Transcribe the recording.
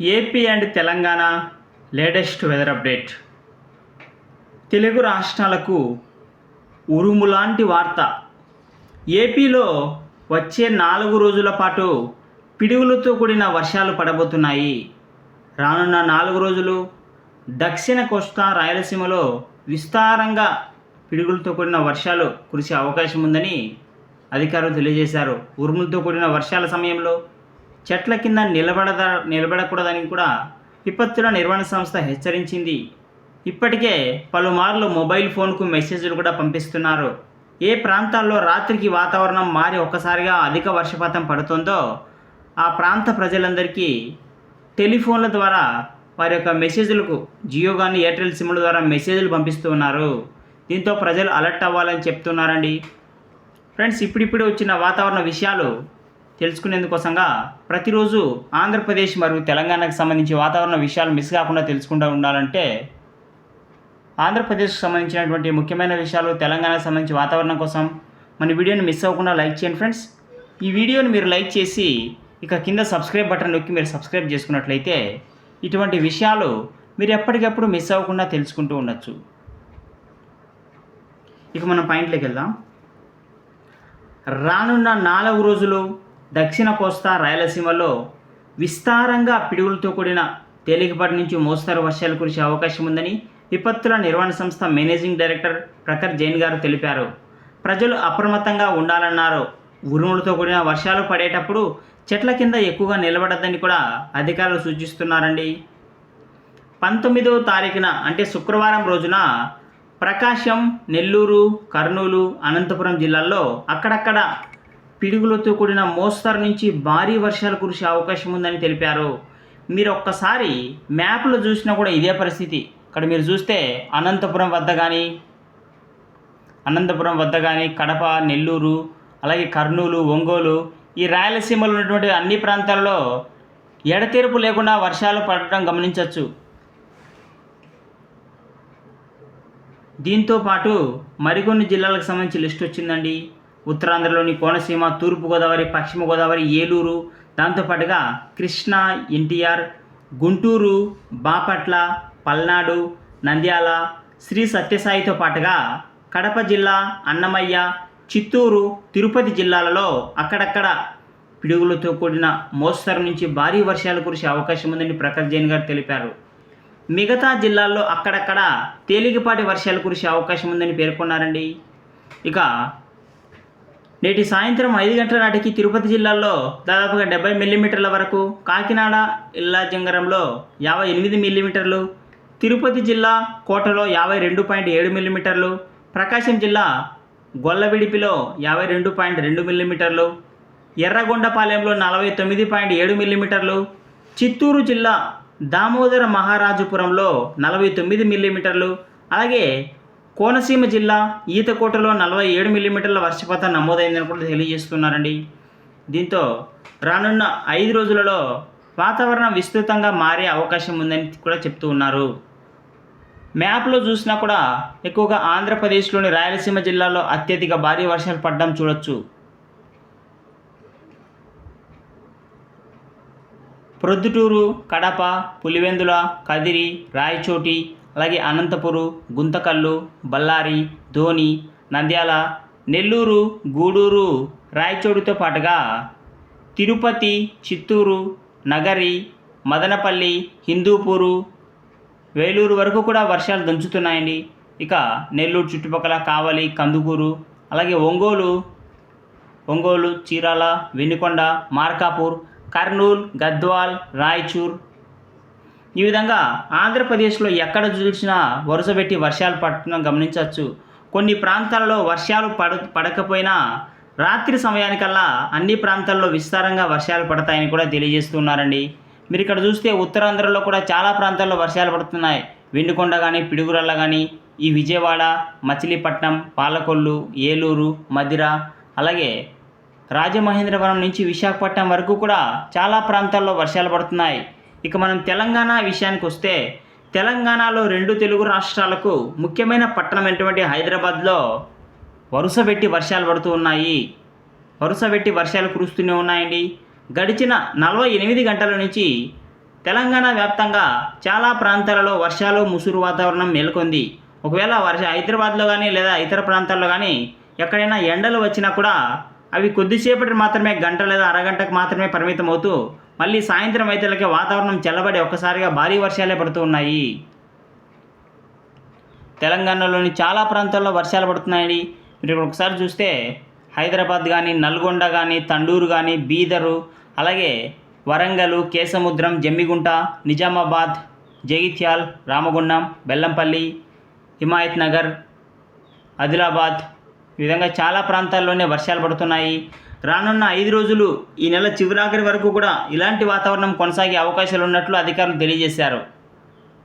AP and Telangana latest weather update Telugu రాష్ట్రాలకు ఉరుములాంటి వార్త. ఏపీలో వచ్చే నాలుగు రోజుల పాటు పిడుగులతో కూడిన వర్షాలు పడబోతున్నాయి. రానున్న నాలుగు రోజులు దక్షిణ కోస్తా రాయలసీమలో విస్తారంగా పిడుగులతో కూడిన వర్షాలు కురిసే అవకాశం ఉందని అధికారులు తెలియజేశారు. ఉరుములతో కూడిన వర్షాల సమయంలో చెట్ల కింద నిలబడద నిలబడకూడదని కూడా విపత్తుల నిర్వహణ సంస్థ హెచ్చరించింది. ఇప్పటికే పలుమార్లు మొబైల్ ఫోన్కు మెసేజ్లు కూడా పంపిస్తున్నారు. ఏ ప్రాంతాల్లో రాత్రికి వాతావరణం మారి ఒక్కసారిగా అధిక వర్షపాతం పడుతుందో ఆ ప్రాంత ప్రజలందరికీ టెలిఫోన్ల ద్వారా వారి యొక్క మెసేజ్లకు జియో కానీ ఎయిర్టెల్ సిమ్ల ద్వారా మెసేజ్లు పంపిస్తూ ఉన్నారు. దీంతో ప్రజలు అలర్ట్ అవ్వాలని చెప్తున్నారండి. ఫ్రెండ్స్ ఇప్పుడిప్పుడు వచ్చిన వాతావరణ విషయాలు తెలుసుకునేందుకోసంగా ప్రతిరోజు ఆంధ్రప్రదేశ్ మరియు తెలంగాణకు సంబంధించి వాతావరణ విషయాలు మిస్ కాకుండా తెలుసుకుంటూ ఉండాలంటే ఆంధ్రప్రదేశ్కి సంబంధించినటువంటి ముఖ్యమైన విషయాలు తెలంగాణకు సంబంధించి వాతావరణం కోసం మన వీడియోని మిస్ అవ్వకుండా లైక్ చేయండి ఫ్రెండ్స్. ఈ వీడియోని మీరు లైక్ చేసి ఇక కింద సబ్స్క్రైబ్ బటన్ నొక్కి మీరు సబ్స్క్రైబ్ చేసుకున్నట్లయితే ఇటువంటి విషయాలు మీరు ఎప్పటికప్పుడు మిస్ అవ్వకుండా తెలుసుకుంటూ ఉండొచ్చు. ఇక మనం పాయింట్లోకి వెళ్దాం. రానున్న నాలుగు రోజులు దక్షిణ కోస్తా రాయలసీమలో విస్తారంగా పిడుగులతో కూడిన తేలికపాటి నుంచి మోస్తరు వర్షాలు కురిసే అవకాశం ఉందని విపత్తుల నిర్వహణ సంస్థ మేనేజింగ్ డైరెక్టర్ ప్రఖర్ జైన్ గారు తెలిపారు. ప్రజలు అప్రమత్తంగా ఉండాలన్నారు. ఉరుములతో కూడిన వర్షాలు పడేటప్పుడు చెట్ల కింద ఎక్కువగా నిలబడద్దని కూడా అధికారులు సూచిస్తున్నారండి. పంతొమ్మిదవ తారీఖున అంటే శుక్రవారం రోజున ప్రకాశం నెల్లూరు కర్నూలు అనంతపురం జిల్లాల్లో అక్కడక్కడ పిడుగులతో కూడిన మోస్తరు నుంచి భారీ వర్షాలు కురిసే అవకాశం ఉందని తెలిపారు. మీరు ఒక్కసారి మ్యాప్లో చూసినా కూడా ఇదే పరిస్థితి. ఇక్కడ మీరు చూస్తే అనంతపురం వద్ద కానీ అనంతపురం వద్ద కానీ కడప నెల్లూరు అలాగే కర్నూలు ఒంగోలు ఈ రాయలసీమలో ఉన్నటువంటి అన్ని ప్రాంతాల్లో ఎడతెరుపు లేకుండా వర్షాలు పడటం గమనించవచ్చు. దీంతో పాటు మరికొన్ని జిల్లాలకు సంబంధించి లిస్ట్ వచ్చిందండి. ఉత్తరాంధ్రలోని కోనసీమ తూర్పుగోదావరి పశ్చిమ గోదావరి ఏలూరు దాంతోపాటుగా కృష్ణా ఎన్టీఆర్ గుంటూరు బాపట్ల పల్నాడు నంద్యాల శ్రీ సత్యసాయితో పాటుగా కడప జిల్లా అన్నమయ్య చిత్తూరు తిరుపతి జిల్లాలలో అక్కడక్కడ పిడుగులతో కూడిన మోస్తరు నుంచి భారీ వర్షాలు కురిసే అవకాశం ఉందని ప్రకాష్ జైన్ గారు తెలిపారు. మిగతా జిల్లాల్లో అక్కడక్కడ తేలికపాటి వర్షాలు కురిసే అవకాశం ఉందని పేర్కొన్నారండి. ఇక నేటి సాయంత్రం ఐదు గంటల నాటికి తిరుపతి జిల్లాలో దాదాపుగా డెబ్బై మిల్లీమీటర్ల వరకు కాకినాడ ఇల్లా జంగరంలో యాభై ఎనిమిది మిల్లీమీటర్లు తిరుపతి జిల్లా కోటలో యాభై రెండు పాయింట్ ఏడు మిల్లీమీటర్లు ప్రకాశం జిల్లా గొల్లవిడిపిలో యాభై రెండు పాయింట్ రెండు మిల్లీమీటర్లు ఎర్రగొండపాలెంలో నలభై తొమ్మిది పాయింట్ ఏడు మిల్లీమీటర్లు చిత్తూరు జిల్లా దామోదర మహారాజపురంలో నలభై తొమ్మిది మిల్లీమీటర్లు అలాగే కోనసీమ జిల్లా ఈతకోటలో నలభై ఏడు మిల్లీమీటర్ల వర్షపాతం నమోదైందని కూడా తెలియజేస్తున్నారండి. దీంతో రానున్న ఐదు రోజులలో వాతావరణం విస్తృతంగా మారే అవకాశం ఉందని కూడా చెప్తూ ఉన్నారు. మ్యాప్లో చూసినా కూడా ఎక్కువగా ఆంధ్రప్రదేశ్లోని రాయలసీమ జిల్లాలో అత్యధిక భారీ వర్షాలు పడడం చూడొచ్చు. ప్రొద్దుటూరు కడప పులివెందుల కదిరి రాయచోటి అలాగే అనంతపురు గుంతకల్లు బళ్ళారి ధోని నంద్యాల నెల్లూరు గూడూరు రాయచోడుతో పాటుగా తిరుపతి చిత్తూరు నగరి మదనపల్లి హిందూపూరు వేలూరు వరకు కూడా వర్షాలు దంచుతున్నాయండి. ఇక నెల్లూరు చుట్టుపక్కల కావలి కందుకూరు అలాగే ఒంగోలు ఒంగోలు చీరాల వెన్నుకొండ మార్కాపూర్ కర్నూలు గద్వాల్ రాయచూర్ ఈ విధంగా ఆంధ్రప్రదేశ్లో ఎక్కడ చూసినా వరుస పెట్టి వర్షాలు పడటం గమనించవచ్చు. కొన్ని ప్రాంతాలలో వర్షాలు పడ పడకపోయినా రాత్రి సమయానికల్లా అన్ని ప్రాంతాల్లో విస్తారంగా వర్షాలు పడతాయని కూడా తెలియజేస్తున్నారండి. మీరు ఇక్కడ చూస్తే ఉత్తరాంధ్రలో కూడా చాలా ప్రాంతాల్లో వర్షాలు పడుతున్నాయి. వెండుకొండ కానీ పిడుగురల్ల కానీ ఈ విజయవాడ మచిలీపట్నం పాలకొల్లు ఏలూరు మదిర అలాగే రాజమహేంద్రవరం నుంచి విశాఖపట్నం వరకు కూడా చాలా ప్రాంతాల్లో వర్షాలు పడుతున్నాయి. ఇక మనం తెలంగాణ విషయానికి వస్తే తెలంగాణలో రెండు తెలుగు రాష్ట్రాలకు ముఖ్యమైన పట్టణం అయినటువంటి హైదరాబాద్లో వరుస పెట్టి వర్షాలు పడుతూ ఉన్నాయి. వరుస పెట్టి వర్షాలు కురుస్తూనే ఉన్నాయండి. గడిచిన నలభై ఎనిమిది గంటల నుంచి తెలంగాణ వ్యాప్తంగా చాలా ప్రాంతాలలో వర్షాలు ముసురు వాతావరణం నెలకొంది. ఒకవేళ వర్ష హైదరాబాద్లో కానీ లేదా ఇతర ప్రాంతాల్లో కానీ ఎక్కడైనా ఎండలు వచ్చినా కూడా అవి కొద్దిసేపటి మాత్రమే గంట లేదా అరగంటకు మాత్రమే పరిమితం అవుతూ మళ్ళీ సాయంత్రం అయితేలకే వాతావరణం చల్లబడి ఒక్కసారిగా భారీ వర్షాలే పడుతూ ఉన్నాయి. తెలంగాణలోని చాలా ప్రాంతాల్లో వర్షాలు పడుతున్నాయి మీరు ఇక్కడ ఒకసారి చూస్తే హైదరాబాద్ కానీ నల్గొండ కానీ తండూరు కానీ బీదరు అలాగే వరంగల్ కేసముద్రం జమ్మిగుంట నిజామాబాద్ జగిత్యాల్ రామగుండం బెల్లంపల్లి హిమాయత్ నగర్ ఆదిలాబాద్ ఈ విధంగా చాలా ప్రాంతాల్లోనే వర్షాలు పడుతున్నాయి. రానున్న ఐదు రోజులు ఈ నెల చివరాఖరి వరకు కూడా ఇలాంటి వాతావరణం కొనసాగే అవకాశాలు ఉన్నట్లు అధికారులు తెలియజేశారు.